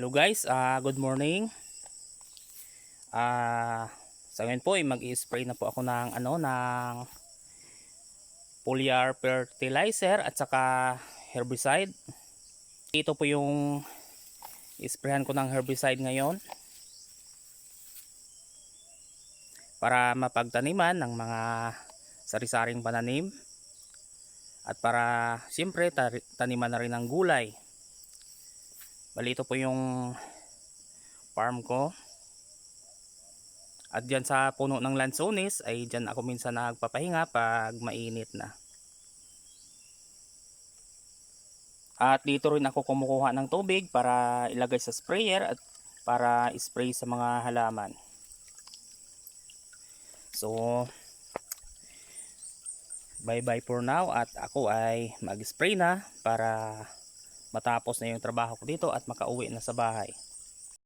Hello guys, ah good morning. Ah sa ngayon po ay mag-i-spray na po ako ng ano ng foliar fertilizer at saka herbicide. Ito po yung isprayan ko ng herbicide ngayon para mapagtaniman ng mga sari-saring pananim at para siyempre taniman na rin ng gulay. Bali ito po yung farm ko. At dyan sa puno ng lansones ay dyan ako minsan nagpapahinga pag mainit na. At dito rin ako kumukuha ng tubig para ilagay sa sprayer at para spray sa mga halaman. So, bye bye for now at ako ay mag-spray na para matapos na yung trabaho ko dito at makauwi na sa bahay.